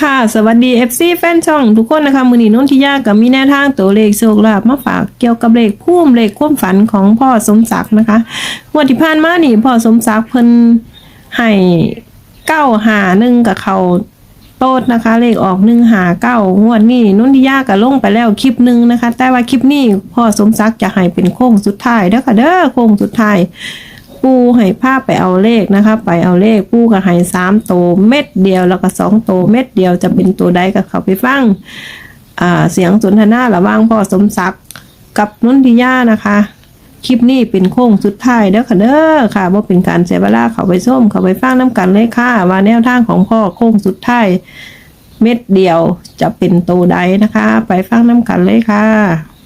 ค่ะ สวัสดี FC แฟนช่องทุกคนนะคะ มือนีนุ่นทิยากับมีแนวทางตัวเลขโชคลาภมาฝากเกี่ยวกับเลขพุ่มเลขความฝันของพ่อสมศักดิ์นะคะวันที่ผ่านมานี่พ่อสมศักดิ์เพิ่นให้เก้าหาหนึ่งกับเขาโต๊ดนะคะ เลขออกหนึ่งหาเก้างวดนี้นุ่นทิยาก็ลงไปแล้วคลิปหนึ่งนะคะ แต่ว่าคลิปนี้พ่อสมศักดิ์จะให้เป็นโค้งสุดท้ายเด้อค่ะเด้อโค้งสุดท้าย ปูให้ภาพไปเอาเลขนะคะ ไปเอาเลขปูกับให้สามโตวเม็ดเดียวแล้วก็สองโตวเม็ดเดียวจะเป็นตัวใดก็เขาไปฟังเสียงสนทนาระว่างพ่อสมศักดิ์กับนุ่นทิยานะคะคลิปนี้เป็นโค้งสุดท้ายเด้อค่ะเด้อค่ะว่าเป็นการเสียเวลาเขาไปส้มเขาไปฟังน้ำกันเลยค่ะว่าแนวทางของพ่อโค้งสุดท้ายเม็ดเดียวจะเป็นตัวใดนะคะ ไปฟังน้ำกันเลยค่ะ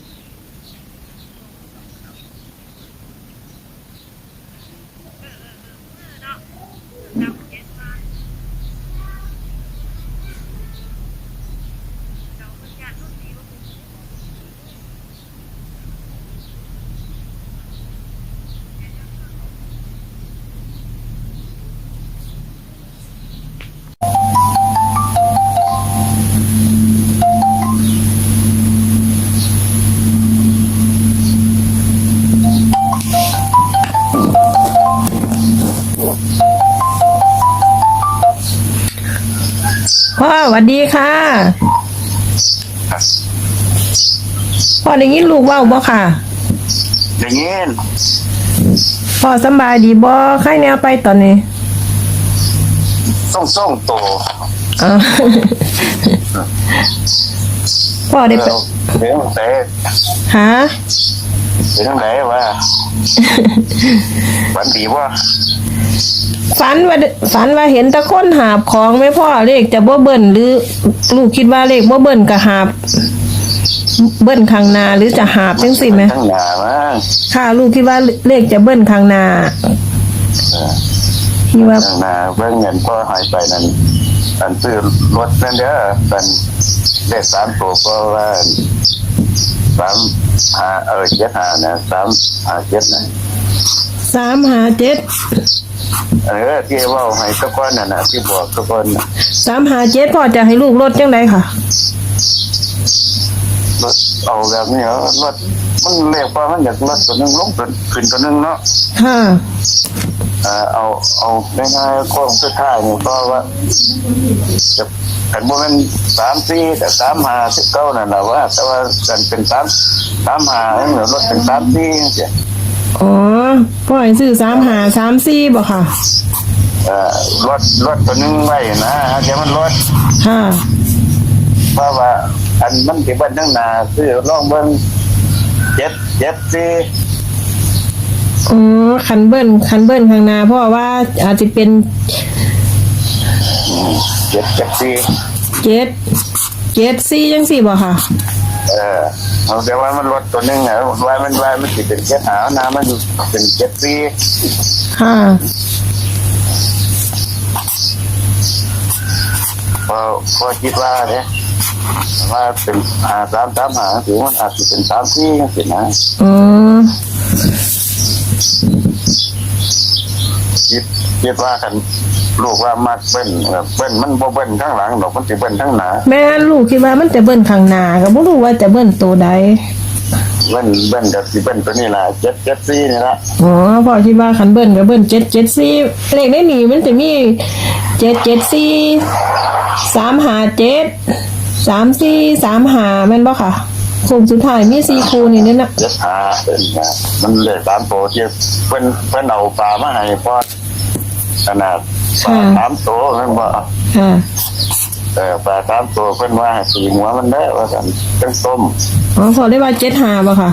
พ่ วัสดีค่ะพ่อได้ยินลูกเว่าบ่ค่ะอย่างงี้พ่อสำบายดีบ่ใครแนวไปตอนนี้ต้องส่งโตอ๋อพ่อได้ไปเรื่องไหนหาเรื่องไหนว่าวันดีว่า ฝันว่าฝันว่าเห็นตะคนหาบของไหม่พ่อเลขจะบ่เบิ่นหรือ ลูกคิดว่าเลขบ่เบิ่นก็หาบ เบิ่นข้างหน้าหรือจะหาบจังซี่ไหมทั้งหนามั้งค่ะลูกคิดว่าเลขจะเบิ่นข้างหน้าที่ว่าทั้งหนาเบิ่งเงินพ่อหายไปนั่นอันซื้อรถนั่นเด้อเป็นได้สามตัวก็ว่าสามหาเออเจ็ดหานะสามหาเจ็ดนะ สามหาเจ็ดเออที่เว่าให้ตะก้อนน่ะนะที่บอกตะก้อนน่ะสามหาเจ็ดพ่อจะให้ลูกลดจังไดค่ะ รถเอาแบบนี้เหรอรถมันเรียกว่ามันอยากรถตัวหนึงลงตัวขึ้นตัวหนึงเนาะค่ะ เอ่อเอาเอาง่ายๆโค้งสุดท้ายนี่ก็ว่าจะเป็นโมเมนสามสี่แต่สามหาสิบเก้านั่นแหละว่า แต่ว่ากันเป็นสามสามหาเหมือนรถเป็นสามสี่เสีย อ๋อพ่อให้ซื้อสามหาสามสี่บ่ค่ะ เอ่อรถรถตัวหนึงไว้นะเดี๋ยวมันรถค่ะ เพราะว่า อันมันที่บ้านทั้งหนาคือล่องเบิ้งเจ็ดเจ็ดสี่อ๋อคันเบิ้ลคันเบิ้ลข้างหน้าเพราะว่าอาจจะเป็นเจ็ดเจ็ดสี่เจ็ดเจ็ดสี่จังสี่บ่ค่ะเออเอาแต่ว่ามันรถตัวหนึงอะว่ามันว่ามันสิเป็นเจ็ดหานะมันเป็นเจ็ดสี่ค่ะพอพอคิดว่าเนี่ยว่าเป็นหาสามสามหาถือมันอาจจะเป็นสามสี่สินะอ๋อคิดคิดว่ากัน ลูกว่ามักเบิ้ลเออเบิ้ลมันบ่เบิ้ลข้างหลังดอกมันสิเบิ้ลข้างหน้าแม่ลูกคิดว่ามันจะเบิ้ลข้างหน้าก็บ่รู้ว่าจะเบิ้ลตัวใดเบิ้ลเบิ้ลกับสิเบิ้ลตัวนี้ล่ะเจ็ดเจ็ดสี่นี่ละอ๋อพ่อคิดว่าคันเบิ้ลก็เบิ้ลเจ็ดเจ็ดสี่เลขในนี้มันจะมีเจ็ดเจ็ดสี่สามหาเจ็ดสามสี่สามหาแม่นบ่ค่ะโค้งสุดท้ายมีสี่คูนี่นี่นะเจ็ดหาเป็นนะมันเลยสามโตที่เพิ่นเพิ่นเอาปลามาให้พอขนาด ปลาสามโตเพิ่นว่าค่ะเออปลาสามโตเพิ่นว่าให้สีหัวมันได้อว่ากันจังต้มอ๋อพอได้ว่าเจ็ดหาบ่ค่ะ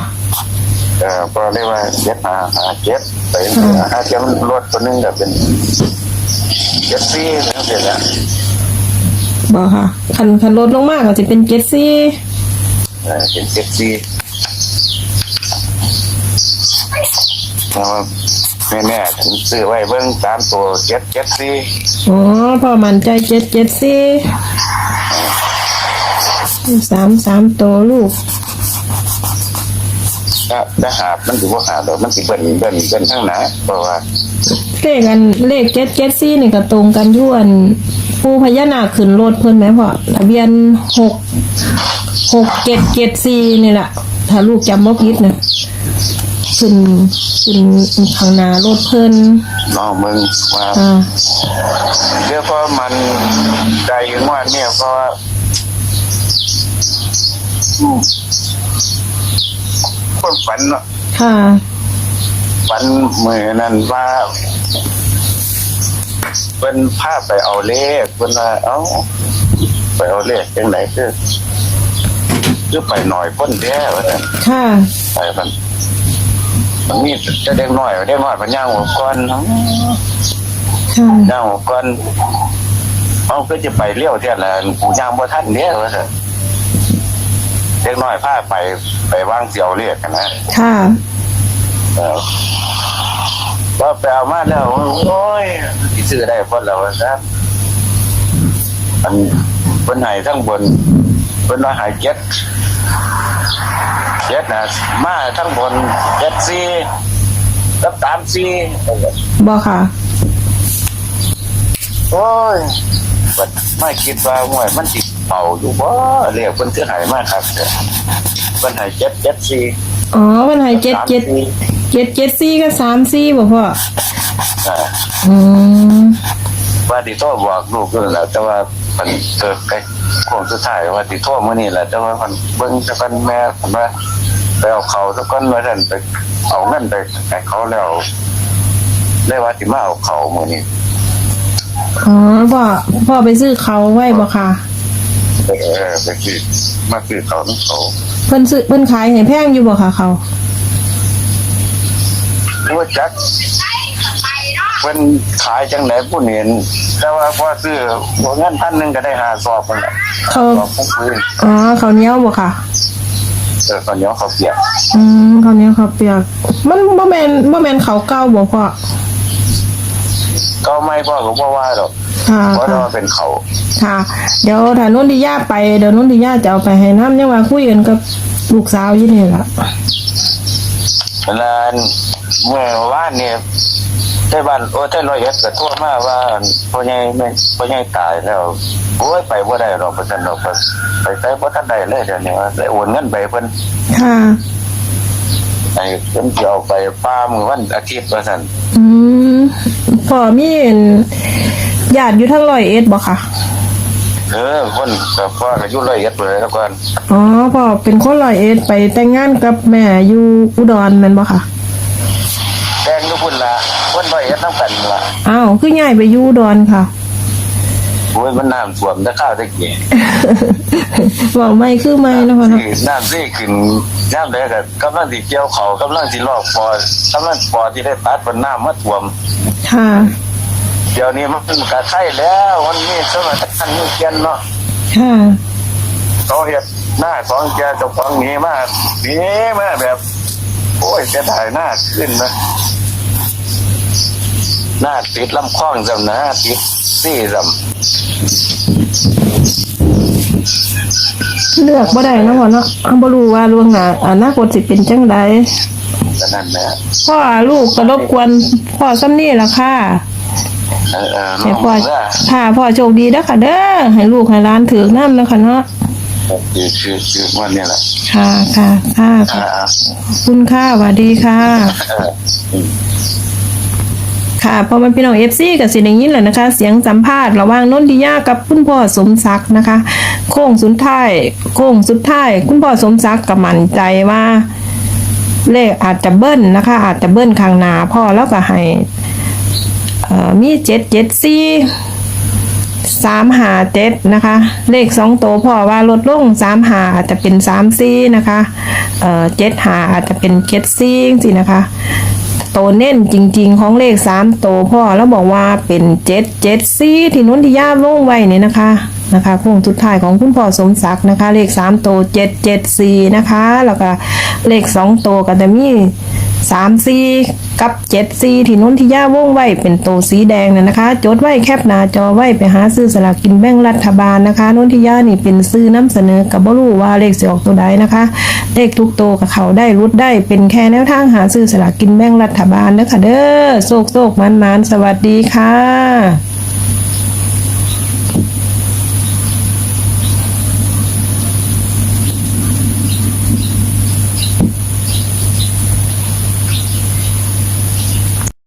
เออก็เรียกว่าเจ็ดหาหาเจ็ดไปหาเจ็ดมันรถตัวหนึงก็เป็นเจ็ดสี่แล้วเสร็จแล้วบ่ค่ะ คันคันลดลงมากก็จะเป็นเจ็ดสี่เออเป็นเจ็ดสี่เพราะว่า แม่แม่ถึงซื้อไว้เบิ้งตามตัวเจ็ดเจ็ดสี่อ๋อพอมันใจเจ็ดเจ็ดสี่สามสามตัวลูกถ้าถ้าหาบมันถือว่าหาบดอกมันสิเบิ้ลเบิ้ลเบิ้ลทั้งหนาเพราะว่าเลขกันเลขเจ็ดเจ็ดสี่นี่ก็ตรงกันทวนปูพญานาคขึ้นรถเพิ่นไหมพ่อทะเบียนหกหกเจ็ดเจ็ดสี่นี่แหละถ้าลูกจำบ่ผิดนะ ขึ้นขึ้นข้างหน้ารถเพิ่นน้องมึงว่าอ่าเดี๋ยวเพราะมันใจอยู่ว่าเนี่ยเพราะว่าคนฝันเนาะค่ะ ฝันมือนั่นว่าเป็นภาพไปเอาเลขเป็นว่าเอ้าไปเอาเลขจังไหนคือคือไปหน่อยพ้นแท้ว่าแต่นค่ะ ไปมัน มันมีจะเด็กน้อยเด็กน้อยมันย่างหัวก้อนเนาะค่ะย่างหัวก้อนเอาก็จะไปเลี้ยวเท่าไหร่กูย่างบ่ทันเนี้ยว่าแต่นเด็กน้อยพาไปไปวางเสียวเรียกกันนะค่ะเออว่าไปเอามาแล้วโอ้ยที่ซื้อได้พ้นแล้วนะอันเพิ่นให้ทั้งบนเพิ่นว่าใหายเจ็ด เจ็ดนะมาทั้งบนเจ็ดสี่กับสามสี่บ่ค่ะ โอ้ยบัดไม่คิดว่าห่วยมันติดเป่าอยู่บ่เรียกเพิ่นคือใหายมากครับเพิ่นใหายเจ็ดเจ็ดสี่อ๋อมันให้เจ็ดเจ็ดเจ็ดเจ็ดสี่กับสามสี่บ่พ่ออ่าอืมว่าติโทษบอกลูกก็แหละแต่ว่ามันเกิดใกล้ โค้งสุดท้ายว่าติโทษมื้อนี้แหละแต่ว่ามันเบิ่งแต่กันแม่ผมว่าไปเอาเขาสักก้อนมาท่านไปเอาเงินไปให้เขาแล้วได้ว่าสิมาเอาเขามื้อนี้อ๋อพ่อพ่อไปซื้อเขาไว้บ่ค่ะเออไปซื้อมาซื้อเขาทั้งเขาเพิ่นซื้อเพิ่นขายให้แพงอยู่บ่ค่ะเขาว่าจัก เพิ่นขายจังไหนผู้เห็น แต่ว่าพอซื้อหัวเงินพันหนึงก็ได้หาสอบพุ่นแหละเขาสอบพุ่นคืนอ๋อเขาวเหนี้ยวบ่ค่ะ เออตอนนี้เขาเปียกอืมเขาวเหนี้ยวเขาวเปียก มันบ่แม่นบ่แม่นเขาวเก่าบ่พ่อก็ไม่พ่อก็บ่ว่าหรอกค่ะเพราะค่ะ ว่าเป็นเขาค่ะ เดี๋ยวถ้านุ่นที่ย่าไปเดี๋ยวนุ่นที่ย่าจะเอาไปให้น้ำยังว่าคุยกันกับลูกสาวยี่นี่ล่ะ เวลาเมื่อวานเนี่ย ใช่บ้านโอ้ใช่ร้อยเอ็ดก็โทั่วมาว่าพ่อใหญ่ไม่พ่อใหญ่ตายแล้วโอ้ยไปบ่ได้หรอกเพิ่นดอกไปไปใช้บ่ทันได้เลยเดี๋ยวนี้ว่าได้โอนเงินไปเพิ่นค่ะ ไอ้เพิ่นสิเอาไปป้ามื้อวันอาทิตย์ว่าซั่นอืมพ่อมีเห็นญาติอยู่ทั้งร้อยเอ็ดบ่ค่ะ เออคนก็พ่อก็อยู่ร้อยเอ็ดเลยแล้วก่อนอ๋อพ่อเป็นคนร้อยเอ็ดไปแต่งงานกับแม่อยู่อุดรแม่นบ่ค่ะ แดงอยู่พุ่นละคนร้อย เอ็ดนำกันล่ะอ้าวคือย้ายไปอยู่อุดรค่ะโอ้ยมันน้ำท่วมแต่ข้าวตะกี้บอกไม่คือไม่เนาะพ่อเนาะสิน้ำสิขึ้นย่ามใดก็กำลังสิเกี่ยวเขากำลังสิลอกปอกำลังปอที่ได้ตัดบนน้ำมาท่วม ค่ะ เดี๋ยวนี้มันกระไข่แล้วมันมีสมัยทันมีเกียนเนาะค่ะเขาเห็ดหน้าสองเกียร์เจ้าของหนี้มาหนีมาแบบ โอ้ยจะถ่ายหน้าขึ้นนะ หน้าติดลำคล้องจำนะติดซี่จเลือกบ่ได้เนาะพ่อเนาะอะบ่รู้ว่าล่วงหน้าอนาคตสิเป็นจังไดำแต่นั่นแหละพ่อลูกก็รบกวนพ่อซ้ำนี่ล่ะค่ะเออเออให้น้องพ่อเมื่อค่ะพ่อโชคดีเด้อค่ะเด้อให้ลูกให้หลานถือน้ำนะคะเนาะคือคือคือวันนี้แหละค่ะค่ะค่ะอ่าขอบคุณค่ะสวัสดีค่ะเอออืม ค่ะพอมันพี่น้องเอฟซีกับสิได้ยินแหละนะคะ เสียงสัมภาษณ์ระหว่างนนทิยากับคุณพ่อสมศักดิ์นะคะ โค้งสุดท้ายโค้งสุดท้ายคุณพ่อสมศักดิ์ก็มั่นใจว่า เลขอาจจะเบิ้ลนะคะ อาจจะเบิ้ลข้างหน้าพ่อแล้วก็ให้มีเจ็ดเจ็ดสี่สามหาเจ็ดนะคะ เลขสองตัวพ่อว่าลดลงสามหาอาจจะเป็นสามสี่นะคะเจ็ดหาอาจจะเป็นเจ็ดสี่สินะคะ ตวเน้นจริง ๆ ของเลขสามโตวพ่อแล้วบอกว่าเป็นเจ็ดเจ็ดสี่ที่นุ่นที่ย่าลงไว้เนี่ยนะคะนะคะโค้งสุดท้ายของคุณพ่อสมศักดิ์นะคะ เลขสามโตเจ็ดเจ็ดสี่นะคะ แล้วก็เลขสองโตวก็จะมีสามสี่ กับเจ็ดซีที่นุ่นที่ย่าว่งไว้เป็นโตวสีแดงเนี่ยนะคะ จดไว้แคปหน้าจอไว้ไปหาซื้อสลากกินแบ่งรัฐบาลนะคะนุ่นที่ย่านี่เป็นซื้อน้ำเสนอกับบรูว่าเลขสีออกตัวใดนะคะ เลขทุกโตวกับเขาได้รุดได้เป็นแค่แนวทางหาซื้อสลากกินแบ่งรัฐบาลนะคะเด้อโศกโศกมันมันสวัสดีค่ะ